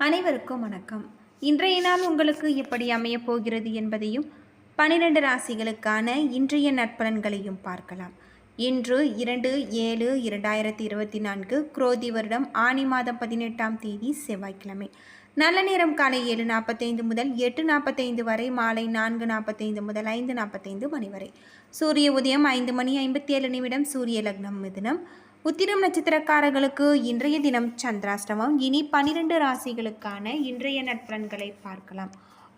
அனைவருக்கும் வணக்கம். இன்றைய நாள் உங்களுக்கு எப்படி அமையப் போகிறது என்பதையும் பனிரெண்டு ராசிகளுக்கான இன்றைய நற்பலன்களையும் பார்க்கலாம். இன்று இரண்டு ஏழு இரண்டாயிரத்தி இருபத்தி நான்கு குரோதி வருடம் ஆனி மாதம் பதினெட்டாம் தேதி செவ்வாய்க்கிழமை. நல்ல நேரம் காலை ஏழு நாற்பத்தைந்து முதல் எட்டு நாற்பத்தைந்து வரை மாலை நான்கு நாற்பத்தைந்து முதல் ஐந்து நாற்பத்தைந்து மணி வரை. சூரிய உதயம் ஐந்து மணி ஐம்பத்தி ஏழு நிமிடம் சூரிய லக்னம் மிதுனம். உத்திரம் நட்சத்திரக்காரர்களுக்கு இன்றைய தினம் சந்திராஷ்டமம். இனி பனிரெண்டு ராசிகளுக்கான இன்றைய நற்பலன்களை பார்க்கலாம்.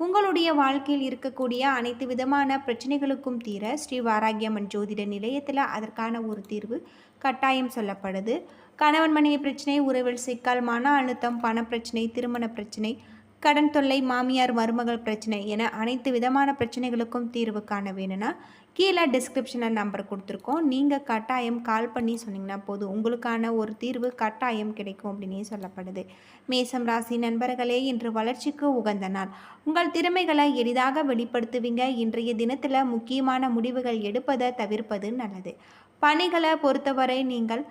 உங்களுடைய வாழ்க்கையில் இருக்கக்கூடிய அனைத்து விதமான பிரச்சனைகளுக்கும் தீர ஸ்ரீ வாராகியம்மன் ஜோதிட நிலையத்தில் அதற்கான ஒரு தீர்வு கட்டாயம் சொல்லப்படுது. கணவன் மனைவி பிரச்சனை உறவில் சிக்கல் மன அழுத்தம் பணப்பிரச்சனை திருமண பிரச்சனை கடன் தொல்லை மாமியார் மருமகள் பிரச்சனை என அனைத்து விதமான பிரச்சனைகளுக்கும் தீர்வு காண வேணும்னா கீழே டிஸ்கிரிப்ஷனில் நம்பர் கொடுத்துருக்கோம். நீங்கள் கட்டாயம் கால் பண்ணி சொன்னீங்கன்னா போதும். உங்களுக்கான ஒரு தீர்வு கட்டாயம் கிடைக்கும் அப்படின்னே சொல்லப்படுது. மேசம் ராசி நண்பர்களே இன்று வளர்ச்சிக்கு உகந்த நாள். உங்கள் திறமைகளை எளிதாக வெளிப்படுத்துவீங்க. இன்றைய தினத்தில் முக்கியமான முடிவுகள் எடுப்பதை தவிர்ப்பது நல்லது. பணிகளை பொறுத்தவரை நீங்கள்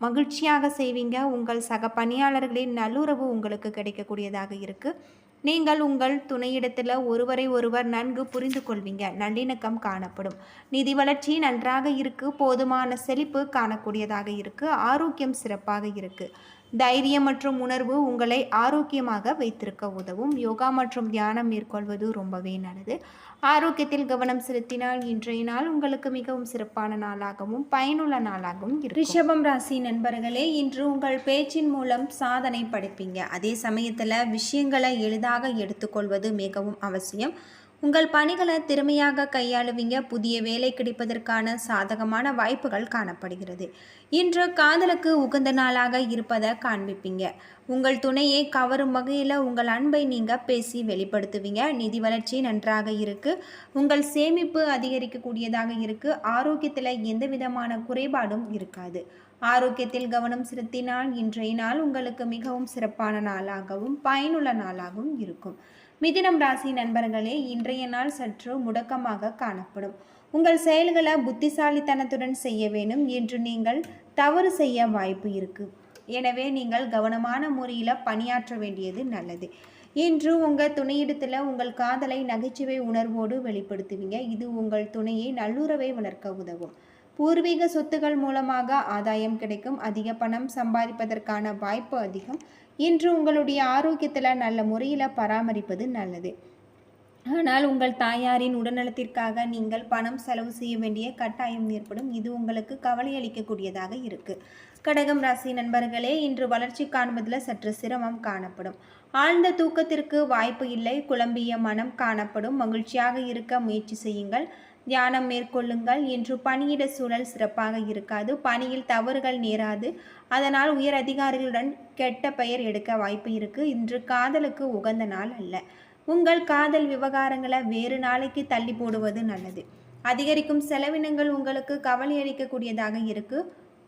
மகிழ்ச்சியாக செய்வீங்க. உங்கள் சக பணியாளர்களின் நல்லுறவு உங்களுக்கு கிடைக்கக்கூடியதாக இருக்குது நீங்கள் உங்கள் துணையிடத்தில் ஒருவரை ஒருவர் நன்கு புரிந்து கொள்வீங்க. நல்லிணக்கம் காணப்படும். நிதி வளர்ச்சி நன்றாக இருக்குது போதுமான செழிப்பு காணக்கூடியதாக இருக்குது ஆரோக்கியம் சிறப்பாக இருக்குது தைரியம் மற்றும் உணர்வு உங்களை ஆரோக்கியமாக வைத்திருக்க உதவும். யோகா மற்றும் தியானம் மேற்கொள்வது ரொம்பவே நல்லது. ஆரோக்கியத்தில் கவனம் செலுத்தினால் இன்றைய நாள் உங்களுக்கு மிகவும் சிறப்பான நாளாகவும் பயனுள்ள நாளாகவும் ரிஷபம் ராசி நண்பர்களே இன்று உங்கள் பேச்சின் மூலம் சாதனை படைப்பீங்க. அதே சமயத்தில் விஷயங்களை எளிதாக எடுத்துக்கொள்வது மிகவும் அவசியம். உங்கள் பணிகளை திறமையாக கையாளுவீங்க. புதிய வேலை கிடைப்பதற்கான சாதகமான வாய்ப்புகள் காணப்படுகிறது. இன்று காதலுக்கு உகந்த நாளாக இருப்பதை காண்பிப்பீங்க. உங்கள் துணையை கவரும் வகையில் உங்கள் அன்பை நீங்கள் பேசி வெளிப்படுத்துவீங்க. நிதி வளர்ச்சி நன்றாக இருக்குது உங்கள் சேமிப்பு அதிகரிக்கக்கூடியதாக இருக்குது ஆரோக்கியத்தில் எந்த விதமான குறைபாடும் இருக்காது. ஆரோக்கியத்தில் கவனம் செலுத்தினால் இன்றைய நாள் உங்களுக்கு மிகவும் சிறப்பான நாளாகவும் பயனுள்ள நாளாகவும் இருக்கும். மிதினம் ராசி நண்பர்களே இன்றைய நாள் சற்று முடக்கமாக காணப்படும். உங்கள் செயல்களை புத்திசாலித்தனத்துடன் செய்ய வேண்டும் என்று நீங்கள் தவறு செய்ய வாய்ப்பு இருக்கு. எனவே நீங்கள் கவனமான முறையில் பணியாற்ற வேண்டியது நல்லது. இன்று உங்கள் துணையிடத்தில் உங்கள் காதலை நகைச்சுவை உணர்வோடு வெளிப்படுத்துவீங்க. இது உங்கள் துணையை நல்லுறவை வளர்க்க உதவும். பூர்வீக சொத்துகள் மூலமாக ஆதாயம் கிடைக்கும். அதிக பணம் சம்பாதிப்பதற்கான வாய்ப்பு அதிகம். இன்று உங்களுடைய ஆரோக்கியத்தில் நல்ல முறையில் பராமரிப்பது நல்லது. ஆனால் உங்கள் தாயாரின் உடல்நலத்திற்காக நீங்கள் பணம் செலவு செய்ய வேண்டிய கட்டாயம் ஏற்படும். இது உங்களுக்கு கவலை அளிக்கக்கூடியதாக இருக்கு. கடகம் ராசி நண்பர்களே இன்று வளர்ச்சி காண்பதில் சற்று சிரமம் காணப்படும். ஆழ்ந்த தூக்கத்திற்கு வாய்ப்பு இல்லை. குழம்பிய மனம் காணப்படும். மகிழ்ச்சியாக இருக்க முயற்சி செய்யுங்கள். தியானம் மேற்கொள்ளுங்கள் இன்று பணியிட சூழல் சிறப்பாக இருக்காது. பணியில் தவறுகள் நேராது. அதனால் உயர் அதிகாரிகளுடன் கெட்ட பெயர் எடுக்க வாய்ப்பு இருக்கு. இன்று காதலுக்கு உகந்த நாள் அல்ல. உங்கள் காதல் விவகாரங்களை வேறு நாளைக்கு தள்ளி போடுவது நல்லது. அதிகரிக்கும் செலவினங்கள் உங்களுக்கு கவலை அளிக்கக்கூடியதாக இருக்கு.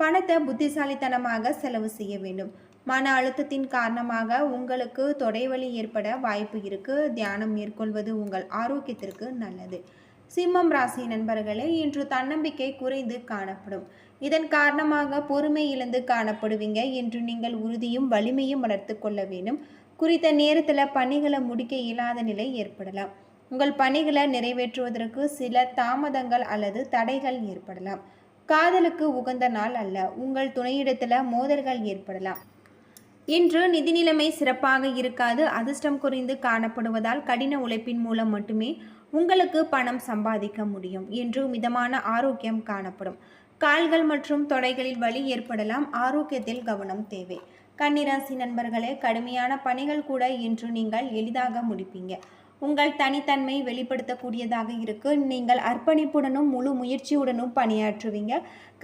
பணத்தை புத்திசாலித்தனமாக செலவு செய்ய வேண்டும். மன அழுத்தத்தின் காரணமாக உங்களுக்கு தொடைவலி ஏற்பட வாய்ப்பு இருக்கு. தியானம் மேற்கொள்வது உங்கள் ஆரோக்கியத்திற்கு நல்லது. சிம்மம் ராசி நண்பர்களே இன்று தன்னம்பிக்கை குறைந்து காணப்படும். இதன் காரணமாக பொறுமை இழந்து காணப்படுவீங்க. என்று நீங்கள் உறுதியும் வலிமையும் வளர்த்து கொள்ள வேண்டும். குறித்த நேரத்தில் பணிகளை முடிக்க இயலாத நிலை ஏற்படலாம். உங்கள் பணிகளை நிறைவேற்றுவதற்கு சில தாமதங்கள் அல்லது தடைகள் ஏற்படலாம். காதலுக்கு உகந்த நாள் அல்ல. உங்கள் துணையிடத்தில் மோதல்கள் ஏற்படலாம். இன்று நிதி நிலைமை சிறப்பாக இருக்காது. அதிர்ஷ்டம் குறைந்து காணப்படுவதால் கடின உழைப்பின் மூலம் மட்டுமே உங்களுக்கு பணம் சம்பாதிக்க முடியும் என்று மிதமான ஆரோக்கியம் காணப்படும். கால்கள் மற்றும் தொடைகளில் வலி ஏற்படலாம். ஆரோக்கியத்தில் கவனம் தேவை. கன்னிராசி நண்பர்களே கடுமையான பணிகள் கூட இன்று நீங்கள் எளிதாக முடிப்பீங்க. உங்கள் தனித்தன்மை வெளிப்படுத்தக்கூடியதாக இருக்கு. நீங்கள் அர்ப்பணிப்புடனும் முழு முயற்சியுடனும் பணியாற்றுவீங்க.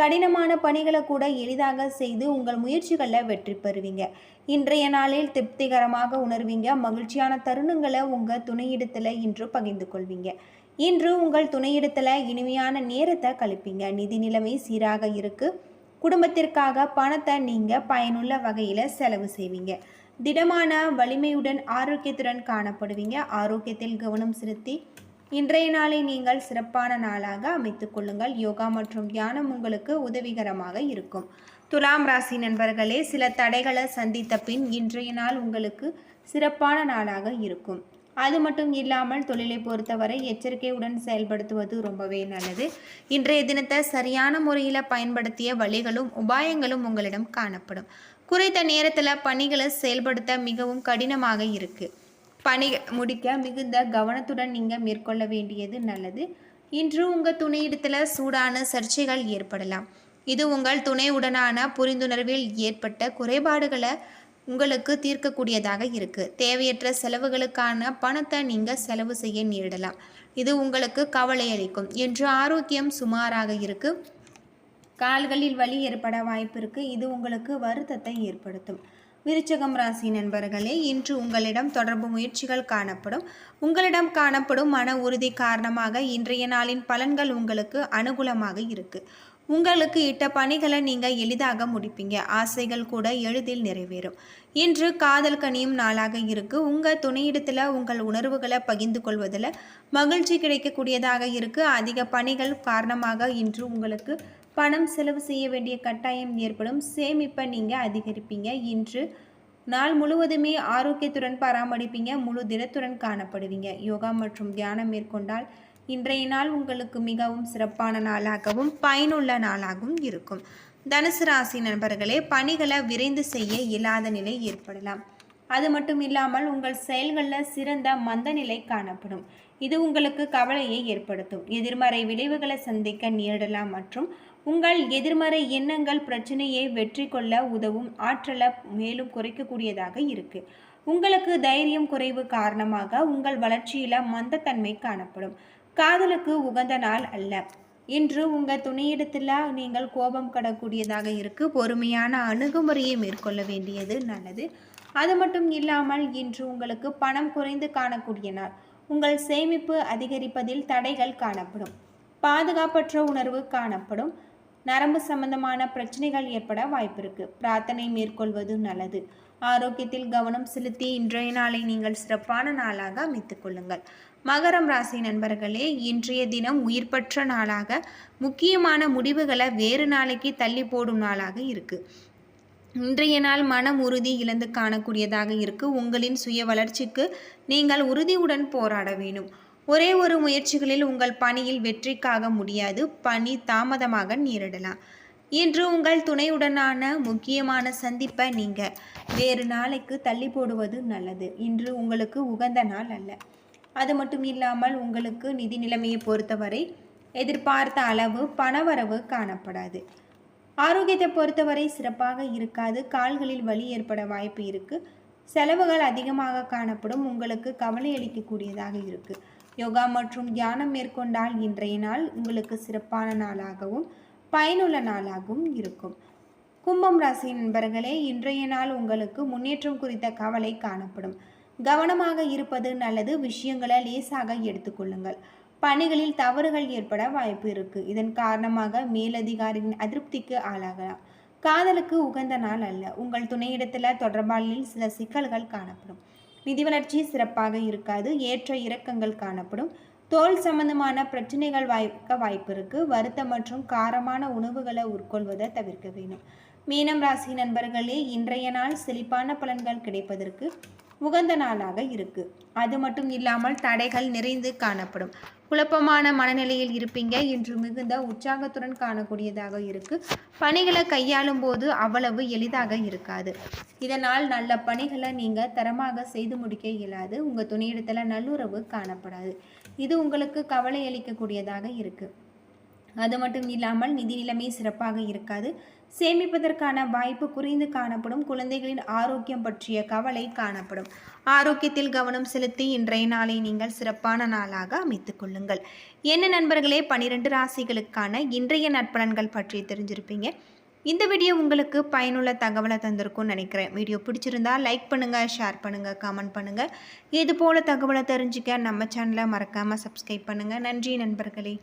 கடினமான பணிகளை கூட எளிதாக செய்து உங்கள் முயற்சிகளில் வெற்றி பெறுவீங்க. இன்றைய நாளில் திருப்திகரமாக உணர்வீங்க. மகிழ்ச்சியான தருணங்களை உங்கள் துணையிடத்தில் இன்று பகிர்ந்து கொள்வீங்க. இன்று உங்கள் துணையிடத்தில் இனிமையான நேரத்தை கழிப்பீங்க. நிதி நிலைமை சீராக இருக்குது குடும்பத்திற்காக பணத்தை நீங்கள் பயனுள்ள வகையில் செலவு செய்வீங்க. திடமான வலிமையுடன் ஆரோக்கியத்துடன் காணப்படுவீங்க. ஆரோக்கியத்தில் கவனம் செலுத்தி இன்றைய நாளை நீங்கள் சிறப்பான நாளாக அமைத்துக் கொள்ளுங்கள். யோகா மற்றும் தியானம் உங்களுக்கு உதவிகரமாக இருக்கும். துலாம் ராசி நண்பர்களே சில தடைகளை சந்தித்த பின் இன்றைய நாள் உங்களுக்கு சிறப்பான நாளாக இருக்கும். அது மட்டும் இல்லாமல் தொழிலை பொறுத்தவரை எச்சரிக்கையுடன் செயல்படுத்துவது ரொம்பவே நல்லது. இன்றைய தினத்தை சரியான முறையில் பயன்படுத்திய வழிகளும் உபாயங்களும் உங்களிடம் காணப்படும். குறைத்த நேரத்தில் பணிகளை செயல்படுத்த மிகவும் கடினமாக இருக்குது பணி முடிக்க மிகுந்த கவனத்துடன் நீங்கள் மேற்கொள்ள வேண்டியது நல்லது. இன்று உங்கள் துணையிடத்தில் சூடான சர்ச்சைகள் ஏற்படலாம். இது உங்கள் துணையுடனான புரிந்துணர்வில் ஏற்பட்ட குறைபாடுகளை உங்களுக்கு தீர்க்கக்கூடியதாக இருக்குது தேவையற்ற செலவுகளுக்கான பணத்தை நீங்கள் செலவு செய்ய நேரிடலாம். இது உங்களுக்கு கவலை அளிக்கும். என்று ஆரோக்கியம் சுமாராக இருக்குது கால்களில் வலி ஏற்பட வாய்ப்பு இருக்குது இது உங்களுக்கு வருத்தத்தை ஏற்படுத்தும். விருச்சகம் ராசி நண்பர்களே இன்று உங்களிடம் தொடர்பு முயற்சிகள் காணப்படும். உங்களிடம் காணப்படும் மன உறுதி காரணமாக இன்றைய நாளின் பலன்கள் உங்களுக்கு அனுகூலமாக இருக்கு. உங்களுக்கு இட்ட பணிகளை நீங்கள் எளிதாக முடிப்பீங்க. ஆசைகள் கூட எளிதில் நிறைவேறும். இன்று காதல் கனியும் நாளாக இருக்கு. உங்கள் துணையிடத்தில் உங்கள் உணர்வுகளை பகிர்ந்து கொள்வதில் மகிழ்ச்சி கிடைக்கக்கூடியதாக இருக்கு. அதிக பணிகள் காரணமாக இன்று உங்களுக்கு பணம் செலவு செய்ய வேண்டிய கட்டாயம் ஏற்படும். சேமிப்பை நீங்கள் அதிகரிப்பீங்க. இன்று நாள் முழுவதுமே ஆரோக்கியத்துடன் பராமரிப்பீங்க. முழு தினத்துடன் காணப்படுவீங்க. யோகா மற்றும் தியானம் மேற்கொண்டால் இன்றைய நாள் உங்களுக்கு மிகவும் சிறப்பான நாளாகவும் பயனுள்ள நாளாகவும் இருக்கும். தனுசு ராசி நண்பர்களே பணிகளை விரைந்து செய்ய இயலாத நிலை ஏற்படலாம். அது மட்டும் இல்லாமல் உங்கள் செயல்களில் சிறந்த மந்த நிலை காணப்படும். இது உங்களுக்கு கவலையை ஏற்படுத்தும். எதிர்மறை விளைவுகளை சந்திக்க நேரிடலாம் மற்றும் உங்கள் எதிர்மறை எண்ணங்கள் பிரச்சனையை வெற்றி கொள்ள உதவும் ஆற்றலை மேலும் குறைக்கக்கூடியதாக இருக்கு. உங்களுக்கு தைரியம் குறைவு காரணமாக உங்கள் வளர்ச்சியில மந்தத்தன்மை காணப்படும். காதலுக்கு உகந்த நாள் அல்ல. இன்று உங்கள் துணையிடத்தில் நீங்கள் கோபம் கடக்கூடியதாக இருக்கு. பொறுமையான அணுகுமுறையை மேற்கொள்ள வேண்டியது நல்லது. அது மட்டும் இல்லாமல் இன்று உங்களுக்கு பணம் குறைந்து காணக்கூடிய நாள். உங்கள் சேமிப்பு அதிகரிப்பதில் தடைகள் காணப்படும். பாதுகாப்பற்ற உணர்வு காணப்படும். நரம்பு சம்பந்தமான பிரச்சனைகள் ஏற்பட வாய்ப்பிருக்கு பிரார்த்தனை மேற்கொள்வது நல்லது. ஆரோக்கியத்தில் கவனம் செலுத்தி இன்றைய நாளை நீங்கள் சிறப்பான நாளாக அமைத்துக் கொள்ளுங்கள். மகரம் ராசி நண்பர்களே இன்றைய தினம் உயிர்பற்ற நாளாக முக்கியமான முடிவுகளை வேறு நாளைக்கு தள்ளி போடும் நாளாக இருக்குது இன்றைய நாள் மனம் உறுதி இழந்து காணக்கூடியதாக இருக்கு. உங்களின் சுய வளர்ச்சிக்கு நீங்கள் உறுதியுடன் போராட வேணும் ஒரே ஒரு முயற்சிகளில் உங்கள் பணியில் வெற்றிக்காக முடியாது. பணி தாமதமாக நேரிடலாம். இன்று உங்கள் துணையுடனான முக்கியமான சந்திப்பை நீங்கள் வேறு நாளைக்கு தள்ளி போடுவது நல்லது. இன்று உங்களுக்கு உகந்த நாள் அல்ல. அது மட்டும் இல்லாமல் உங்களுக்கு நிதி நிலைமையை பொறுத்தவரை எதிர்பார்த்த அளவு பணவரவு காணப்படாது. ஆரோக்கியத்தை பொறுத்தவரை சிறப்பாக இருக்காது. கால்களில் வலி ஏற்பட வாய்ப்பு இருக்குது செலவுகள் அதிகமாக காணப்படும். உங்களுக்கு கவலை அளிக்கக்கூடியதாக இருக்குது யோகா மற்றும் தியானம் மேற்கொண்டால் இன்றைய நாள் உங்களுக்கு சிறப்பான நாளாகவும் பயனுள்ள நாளாகவும் இருக்கும். கும்பம் ராசி நண்பர்களே இன்றைய நாள் உங்களுக்கு முன்னேற்றம் குறித்த கவலை காணப்படும். கவனமாக இருப்பது நல்லது. விஷயங்களை லேசாக எடுத்துக்கொள்ளுங்கள். பணிகளில் தவறுகள் ஏற்பட வாய்ப்பு இருக்கு. இதன் காரணமாக மேலதிகாரியின் அதிருப்திக்கு ஆளாகலாம். காதலுக்கு உகந்த நாள் அல்ல. உங்கள் துணையிடத்தில் தொடர்பாளில் சில சிக்கல்கள் காணப்படும். நிதி வளர்ச்சி சிறப்பாக இருக்காது. ஏற்ற இறக்கங்கள் காணப்படும். தோல் சம்பந்தமான பிரச்சனைகள் வாய்க்க வாய்ப்பு இருக்கு. வருத்தம் மற்றும் காரமான உணவுகளை உட்கொள்வதை தவிர்க்க வேண்டும். மீனம் ராசி நண்பர்களே இன்றைய நாள் செழிப்பான பலன்கள் கிடைப்பதற்கு உகந்த நாளாக இருக்கு. அது மட்டும் இல்லாமல் தடைகள் நிறைந்து காணப்படும். குழப்பமான மனநிலையில் இருப்பீங்க. இன்று மிகுந்த உற்சாகத்துடன் காணக்கூடியதாக இருக்கு. பணிகளை கையாளும் போது அவ்வளவு எளிதாக இருக்காது. இதனால் நல்ல பணிகளை நீங்கள் தரமாக செய்து முடிக்க இயலாது. உங்கள் துணையிடத்தில் நல்லுறவு காணப்படாது. இது உங்களுக்கு கவலை அளிக்கக்கூடியதாக இருக்குது அது மட்டும் இல்லாமல் நிதி நிலைமை சிறப்பாக இருக்காது. சேமிப்பதற்கான வாய்ப்பு குறைந்து காணப்படும். குழந்தைகளின் ஆரோக்கியம் பற்றிய கவலை காணப்படும். ஆரோக்கியத்தில் கவனம் செலுத்தி இன்றைய நாளை நீங்கள் சிறப்பான நாளாக அமைத்துக் கொள்ளுங்கள். என்ன நண்பர்களே பனிரெண்டு ராசிகளுக்கான இன்றைய நற்பலன்கள் பற்றி தெரிஞ்சிருப்பீங்க. இந்த வீடியோ உங்களுக்கு பயனுள்ள தகவலை தந்திருக்கும்னு நினைக்கிறேன். வீடியோ பிடிச்சிருந்தா லைக் பண்ணுங்கள் ஷேர் பண்ணுங்கள் கமெண்ட் பண்ணுங்கள் இது போல் தகவலை தெரிஞ்சுக்க நம்ம சேனலை மறக்காமல் சப்ஸ்கிரைப் பண்ணுங்கள் நன்றி நண்பர்களே.